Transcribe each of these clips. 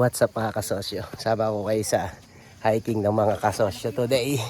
What's up mga kasosyo? Sama ko kayo sa hiking ng mga kasosyo today.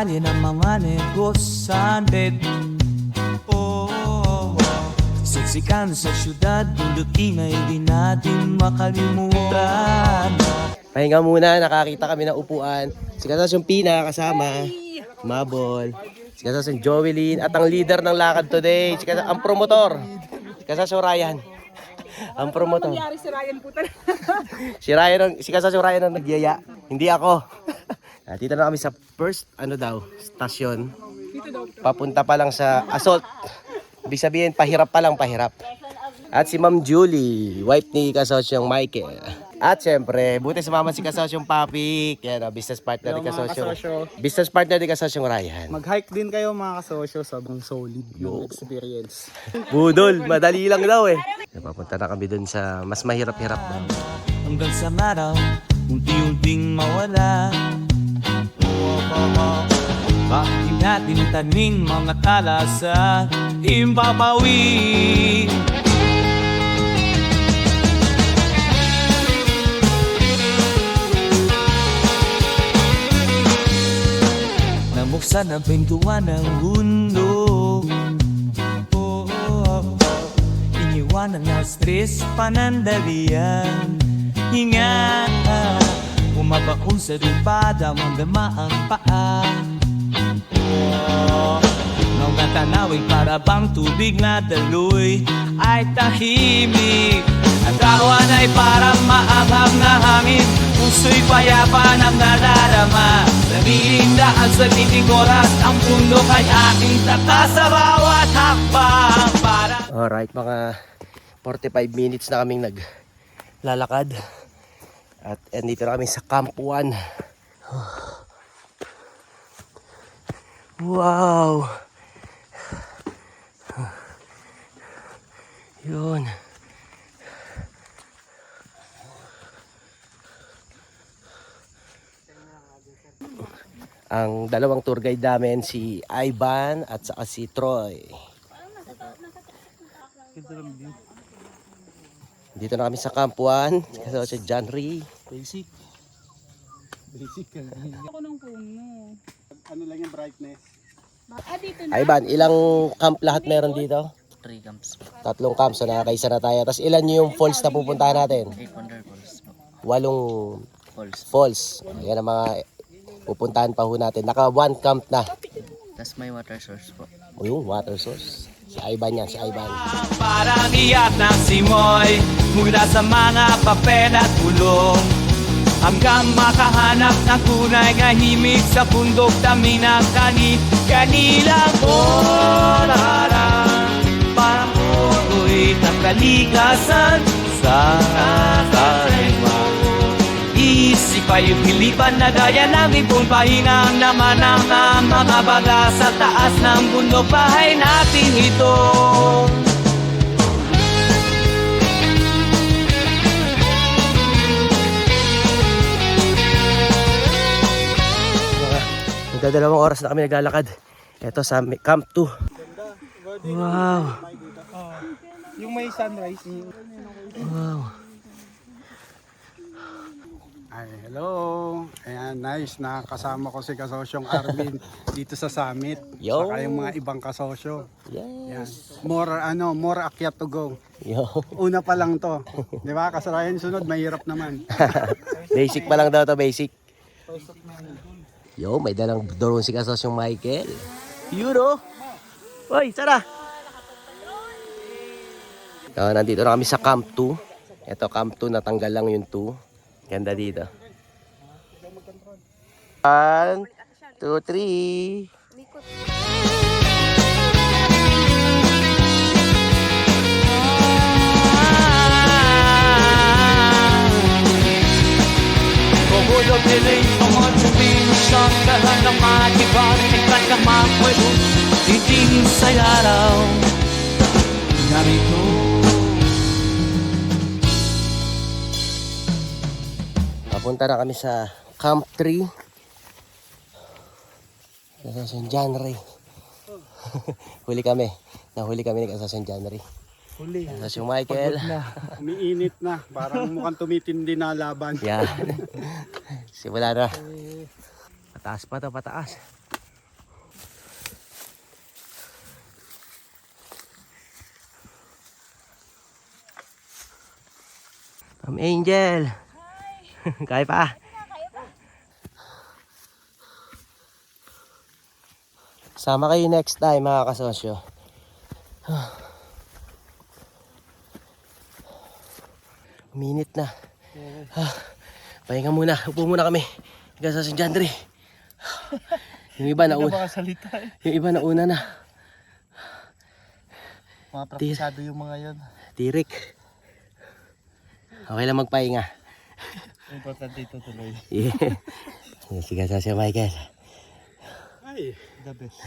Kalye ng mga negosante oh, oh, oh. Siksikan sa syudad Pundot ingay di natin makalimutan Pahinga muna, nakakita kami ng upuan. Si Kasos yung Pina kasama. Mabol. Si Kasos yung Joelyn. At ang leader ng lakad today, si Kasos, ang promotor. Si Kasos yung Ryan. ang promotor. nangyari si Ryan po talaga. Si Ryan, si Kasos yung Ryan ang nagyaya. Hindi ako. At dito na kami sa first, ano daw, stasyon. Papunta pa lang sa assault. Ibig sabihin, pahirap pa lang, pahirap. At si Ma'am Julie, wife ni Kasosyong Michael. At syempre, buti sumama si Kasosyong Papi. Yan, oh, business partner ni Kasosyong. kasosyo. Business partner ni Kasosyong Ryan. Mag-hike din kayo mga kasosyo, sobrang solid yung experience. Budol, madali lang daw eh. Papunta na kami dun sa mas mahirap-hirap daw. Hanggang sa maraw Unti-unting mawala. Bakit natin tanin mga tala sa Impapawi. Namuksan ang pintuan ng mundo. Oh, oh. Iniwanan na stress panandalian. Hinga Umabaon sa lupada Mandama ang paa. Oh, Nung natanawin para bang tubig na daloy Ay tahimik. Ang kawan ay parang maanghang na hangin Puso'y payapa ng nadarama. Namiling daan sa titing oras Ang bundok ay aking tata sa bawat hakbang. Para Alright, mga 45 minutes na kaming naglalakad. At andito na kami sa Camp 1. Wow! Yun. Ang dalawang tour guide namin si Ivan at saka si Troy. Dito na kami sa Camp 1. Kasama si John Ree. Basic. Basic ka Ako ng puno. Ano lang yung brightness? Ah, dito na. Ivan, ilang camp lahat meron dito? Three camps. Tatlong camp, so nakakaisa na tayo. Tapos ilan yung falls na pupuntahan natin? Eight wonder falls po. Walong Falls. falls. Yan ang mga pupuntahan pa ho natin. Naka one camp na. Tapos may water source po. O yung water source. Si Ivan yan, si Ivan. Parang iyak ng simoy Mula sa mga papel at bulong. Hanggang makahanap ng tunay Kahimik sa pundok dami ng kani Kanilang oraran. Parang uwi ng kalikasan Sa karima Isip ay pilipan na gaya ng ipong pahinang naman ang mga baga sa taas ng bundok bahay natin ito. Magdadalawang oras na kami naglalakad. Ito sa Camp 2. Wow. Yung may sunrise. Wow. Ay, hello. Ayan, nice. Nakakasama ko si kasosyong Arvin dito sa summit. Yo. Saka yung mga ibang kasosyo. Yes. More, ano, more akyat to go. Yo. Una pa lang to. Di ba? Kasarayan sunod, mahirap naman. basic pa lang daw to, basic. Yo, may dalang drone si Kasos yung Michael. Yun oh. Uy, sana. Uh, nandito na kami sa Camp 2. Ito, Camp 2, natanggal lang yung 2. Ganda dito. One, two, three. Puhulog nilay ang mga tumilusang Lahat ng matibag ay kanyang makwelo Titingin Papunta na kami sa Camp 3. Sa San January. huli kami. Nahuli kami ng San January. Huli. Yung Michael. Umiinit na. Parang mukhang tumitindi na laban. Yan. Simula na. Pataas pa to, pataas. Ma'am Angel. Kaya pa. Sama kayo next time mga kasosyo. Minute na. Ah, pahinga muna. Upo muna kami. Hanggang sa St. Yung iba na una. Yung iba na una na. Mga yung mga yon. Tirik. Okay lang magpahinga. Importante ito tuloy. Yeah. Sige sa si Michael. Ay, The best.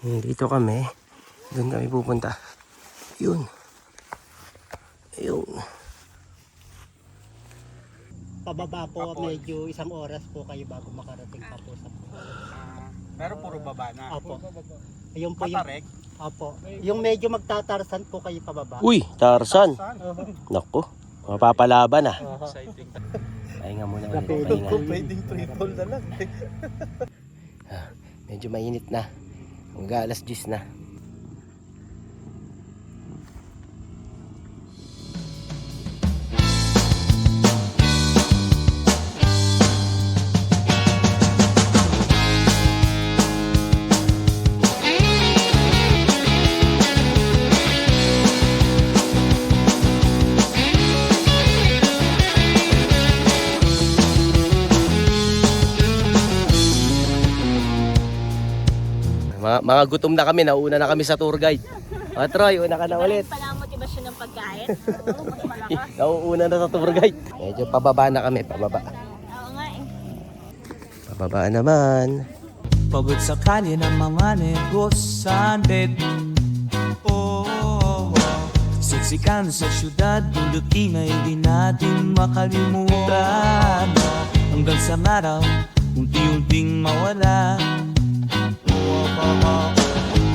Hmm, Dito kami. Doon kami pupunta. Yun. Ayun. Pababa po medyo isang oras po kayo bago makarating pa po sa pero puro baba na. Opo. Ayun po yung Patarek. Opo. Yung medyo magtatarsan po kayo pababa. Uy, Tarzan. Oho. Naku. Mapapalaban ah. Oho. Pahinga muna ulit. Pahinga. ko, Pwedeng triple na lang. Medyo mainit na. Hanggang alas 10 na. Mga, gutom na kami, nauna na kami sa tour guide. O Troy, una ka na ulit. Pala ang motivasyon ng pagkain. Nauuna na sa tour guide. Medyo pababa na kami, pababa. Oo nga eh. Pababa naman. Pagod sa kalye ng mga negosante oh, oh, oh. Siksikan sa syudad Pulot ingay di natin makalimutan Hanggang sa araw Unti-unting mawala.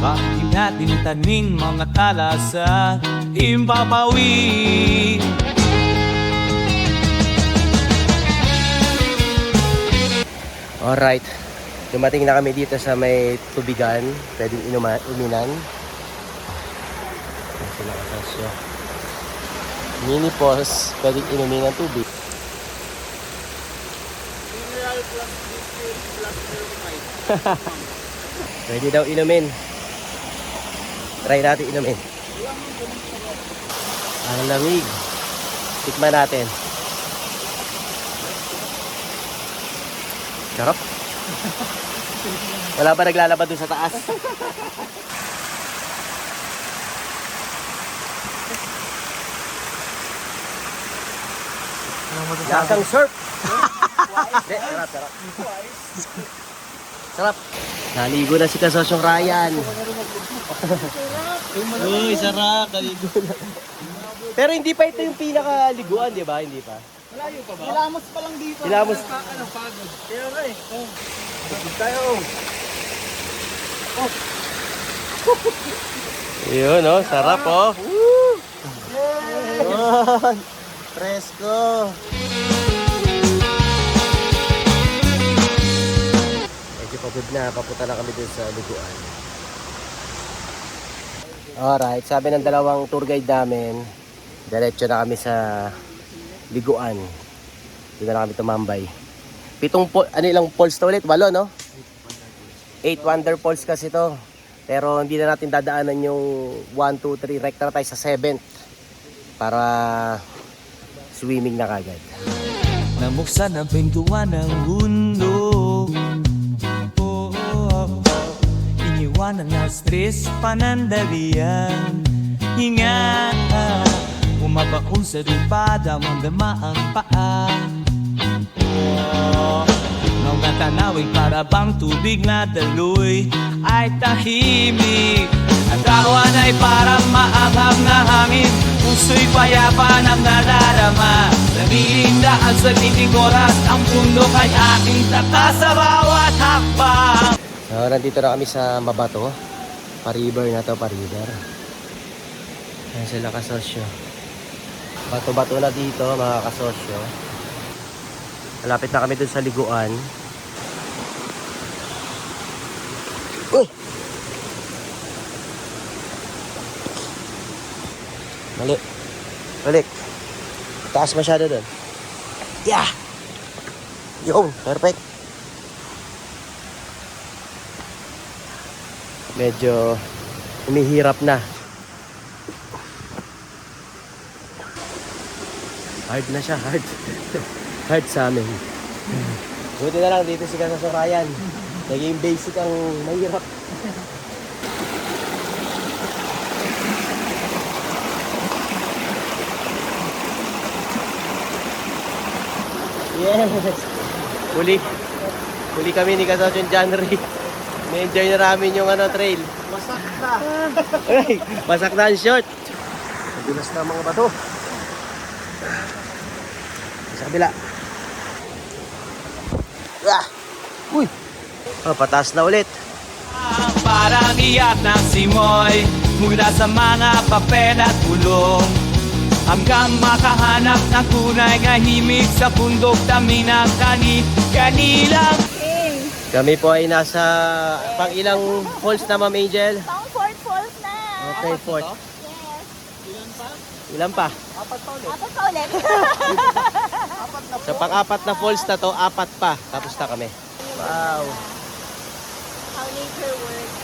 Bakit natin taning mga tala sa Impapawi Alright. Dumating na kami dito sa may tubigan. Pwedeng inuma, uminan. Sila kasasyo. Mini falls. Pwedeng inumin ng tubig. Pwede daw inumin. Try natin inumin. Ang lamig. Tikman natin. Sarap. Wala ba naglalaba dun sa taas? Lasang surf. Hindi, sarap, sarap. Sarap. Naligo na si Kasosyong Ryan. Uy, sarap. Naligo na. Pero hindi pa ito yung pinakaliguan, di ba? Hindi pa. Ilamos pa lang dito. Ilamos. Yun, oh. Sarap, oh. Yun. Presko. Medyo pagod na. Papunta na kami dun sa liguan. Alright. Sabi ng dalawang tour guide namin, diretso na kami sa liguan. Dito na kami tumambay. Pitong po, ano ilang falls to ulit? Walo, no? Eight wonder falls kasi to. Pero hindi na natin dadaanan yung 1, 2, 3. Rekta na tayo sa 7 para swimming na kagad. Namuksan ang pintuan ng Iniwanan na stress panandalian Hinga Umabaon sa lupada Mandama ang paa oh, Nung tatanawin para bang tubig na daloy ay tahimik Ang kawan ay parang maanghang na hangin Puso'y payapa ng nadarama Namiling daan sa titing oras Ang bundok ay aking tata sa bawat hakbang So, nandito na kami sa Mabato. Pa-river na to, pa-river. Ayan sila kasosyo. Bato-bato na dito, mga kasosyo. Malapit na kami dun sa liguan. Uy! Mali. Balik. Taas masyado dun. Yeah! Yung, perfect. Medyo umihirap na. Hard na siya, hard. hard sa amin. Buti na lang dito si Kasa Ryan. Naging basic ang mahirap. Yes! Huli. Huli kami ni Kasosyon January. Na-enjoy na namin yung ano, trail. Wasak na. Ay, basak na ang short. Madulas na mga bato. Sa kabila. Ah! Uy! Oh, pataas na ulit. Parang iyak ng simoy Mula sa mga papel at bulong Hanggang makahanap ng tunay Kahimik sa bundok Dami ng kani Kanilang Kami po ay nasa pang ilang falls na, Ma'am Angel? Pang Fort Falls na. Okay, fourth. Yes. Ilan pa? Apat pa ulit. Sa pang-apat na falls na to, apat pa. Tapos na kami. Wow. How nature works.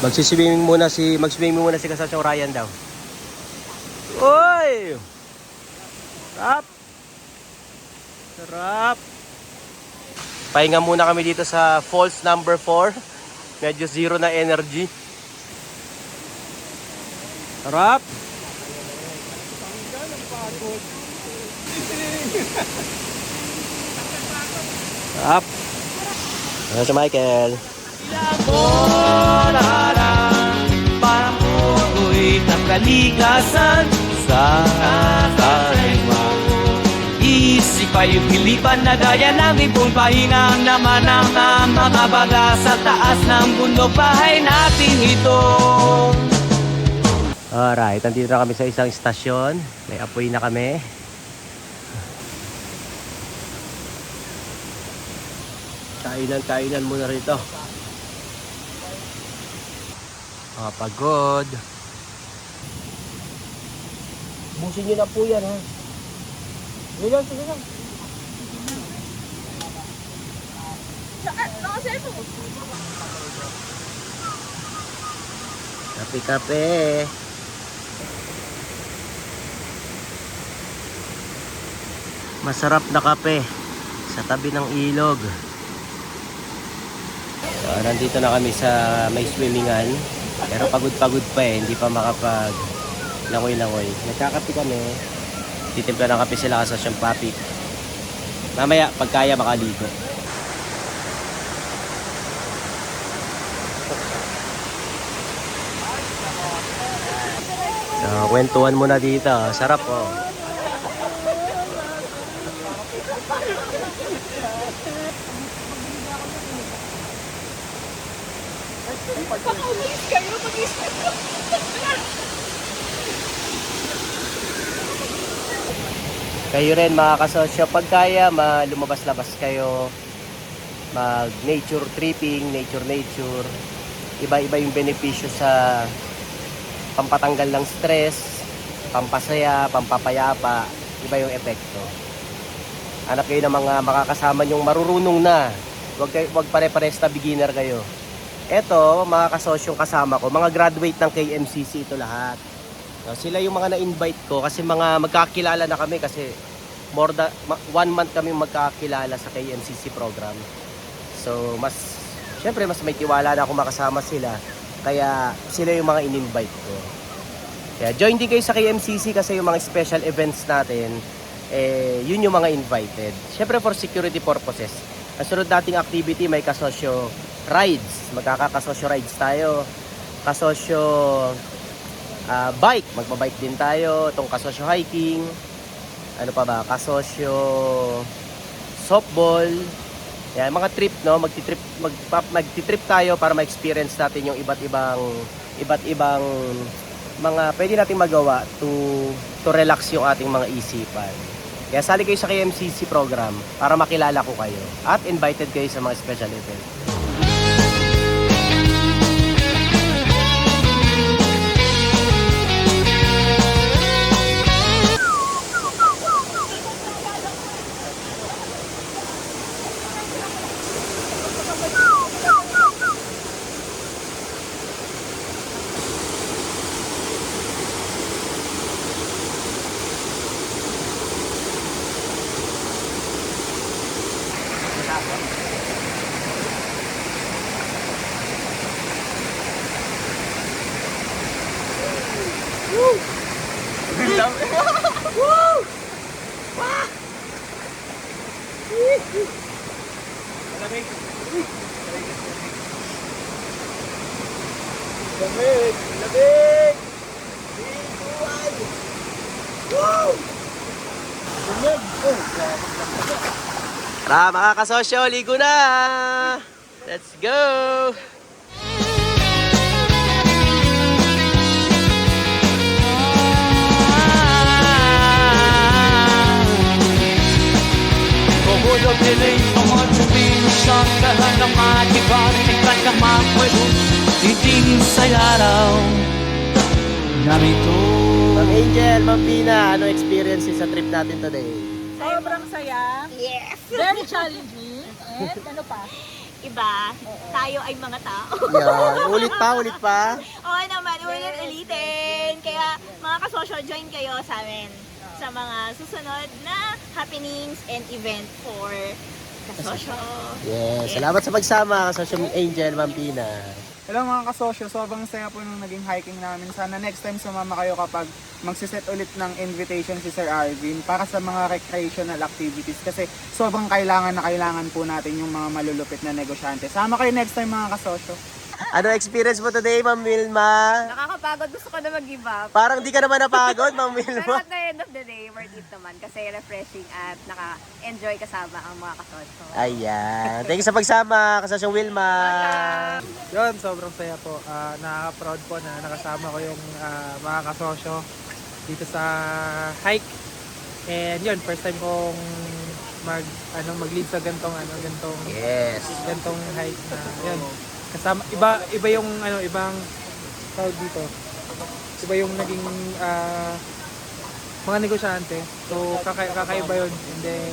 Magsiswimming muna si magswimming muna si Kasasyong Ryan daw. Oy! Sarap! Sarap! Pahinga muna kami dito sa falls number 4. Medyo zero na energy. Sarap! Sarap! Ano si Michael? Parang punoy ng kalikasan Sa Ay pilipan na gaya ng ipong pahinga naman ang mga baga Sa taas ng bundok bahay natin ito Alright, nandito na kami sa isang istasyon. May apoy na kami. Kainan, kainan muna rito. Mga pagod. Busin nyo na po yan ha. Sige lang, sige lang. Kape-kape. Masarap na kape sa tabi ng ilog. So, nandito na kami sa may swimmingan. Pero pagod-pagod pa eh, hindi pa makapag langoy-langoy. Nagkakape kami. Titimpla ng kape sila sa siyang papi. Mamaya, pag kaya, makaligo. So, kwentuhan muna dito. Sarap oh. Kayo rin mga kasosyo, pag kaya, ma- lumabas-labas kayo, mag nature tripping, nature nature, iba-iba yung benepisyo sa pampatanggal ng stress, pampasaya, pampapayapa, iba yung epekto. Hanap kayo ng mga makakasama nyong marurunong na. Huwag, kayo, huwag pare-pares na beginner kayo. Eto, mga kasosyong kasama ko, mga graduate ng KMCC ito lahat. No, sila yung mga na-invite ko kasi mga magkakilala na kami kasi more than one month kami magkakilala sa KMCC program. So, mas, syempre mas may tiwala na ako makasama sila. Kaya sila yung mga in-invite ko. Kaya join din kayo sa KMCC kasi yung mga special events natin, eh, yun yung mga invited. Siyempre for security purposes. Ang sunod nating activity may kasosyo rides. Magkakakasosyo rides tayo. Kasosyo ah, bike. Magbabike din tayo. Itong kasosyo hiking. Ano pa ba? Kasosyo softball. Yan, mga trip, no? Magti-trip, magpa, magti-trip tayo para ma-experience natin yung iba't ibang iba't ibang mga pwede nating magawa to to relax yung ating mga isipan. Kaya sali kayo sa KMCC program para makilala ko kayo at invited kayo sa mga special event. Tara mga kasosyo, ligo na! Let's go! Kukulog nila'y tumatubing sa kahan ng matibar Tingnan ka makwelo, titingin sa araw Narito Ma'am Angel, Ma'am Pina, ano experience sa trip natin today? Very challenging. And ano pa? Iba, tayo ay mga tao. Yan, ulit pa, ulit pa. Oo naman, ulit ulitin. Kaya mga kasosyo, join kayo sa amin sa mga susunod na happenings and event for kasosyo. Yes, salamat sa pagsama, kasosyo Angel, Ma'am Pina. Hello mga kasosyo, sobrang saya po nung naging hiking namin. Sana next time sumama kayo kapag magsiset ulit ng invitation si Sir Arvin para sa mga recreational activities kasi sobrang kailangan na kailangan po natin yung mga malulupit na negosyante. Sama kayo next time mga kasosyo. Ano experience mo today, Ma'am Wilma? Nakakapagod. Gusto ko na mag-give up. Parang di ka naman napagod, Ma'am Pero Wilma. at the end of the day, worth it naman kasi refreshing at naka-enjoy kasama ang mga kasosyo. Ayan. Thank you sa pagsama, kasosyo Wilma. Yun, sobrang saya po. Ah, nakaka-proud po na nakasama ko yung ah, mga kasosyo dito sa hike. And yun, first time kong mag ano mag-lead sa gantong ano gantong Yes. gantong hike na yun. Kasama iba iba yung ano ibang crowd dito. Iba yung naging ah, mga negosyante. So kaka kakaiba yun and then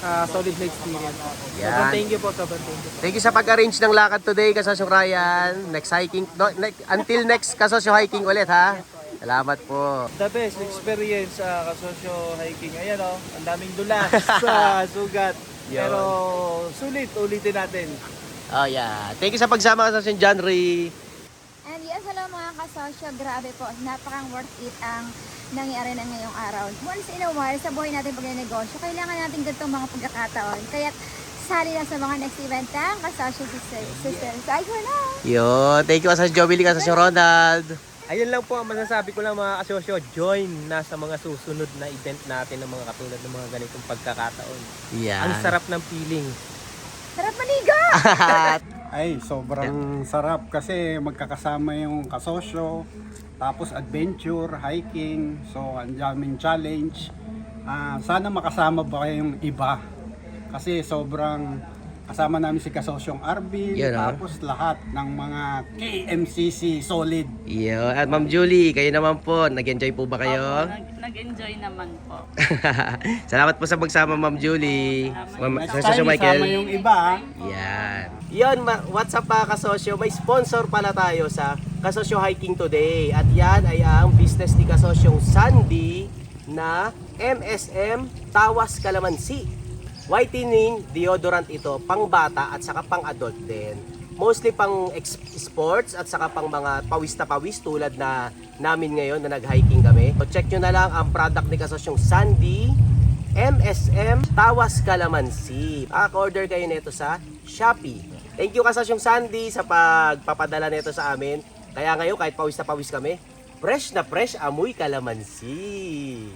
ah, solid na experience. Sobrang Yan. thank you po, sobrang thank you. Thank you sa pag-arrange ng lakad today, kasosyo Ryan. Next hiking, no, ne- until next kasosyo hiking ulit ha. Salamat po. The best experience sa kasosyo hiking. Ayan o, ang daming dulas sa sugat. Pero sulit, ulitin natin. Oh yeah. Thank you sa pagsama kasosyo John Ray. And yes, hello mga kasosyo, grabe po, napakang worth it ang nangyari na ngayong araw. Once in a while, sa buhay natin pag negosyo, kailangan natin ganitong mga pagkakataon. Kaya sali na sa mga next event ng kasosyo sister. sister. So, ayun na! Yun. Thank you kasosyo Joey, kasosyo Ronald. Ayun lang po ang masasabi ko lang mga kasosyo, join na sa mga susunod na event natin ng mga katulad ng mga ganitong pagkakataon. Yan. Ang sarap ng feeling. Sarap maniga! Ay, sobrang sarap kasi magkakasama yung kasosyo, tapos adventure, hiking, so ang daming challenge. Ah, sana makasama pa kayong iba kasi sobrang kasama namin si kasosyong Arvin, Yun, ah. tapos lahat ng mga KMCC solid. Yun. At Ma'am Julie, kayo naman po. Nag-enjoy po ba kayo? Nag-enjoy naman po. Salamat po sa pagsama, Ma'am Julie. Ma'am, Next kasosyo time, Michael. isama yung iba. ah. Yan. Yan, ma- what's up mga kasosyo? May sponsor pala tayo sa Kasosyo Hiking today. At yan ay ang business ni Kasosyong Sandy na MSM Tawas Kalamansi. Whitening deodorant ito, pang bata at saka pang adult din. Mostly pang sports at saka pang mga pawis na pawis tulad na namin ngayon na nag-hiking kami. So check nyo na lang ang product ni Kasosyong Sandy MSM Tawas Kalamansi. Makaka-order kayo nito sa Shopee. Thank you kasasyong Sandy sa pagpapadala nito sa amin. Kaya ngayon kahit pawis na pawis kami, fresh na fresh amoy kalamansi.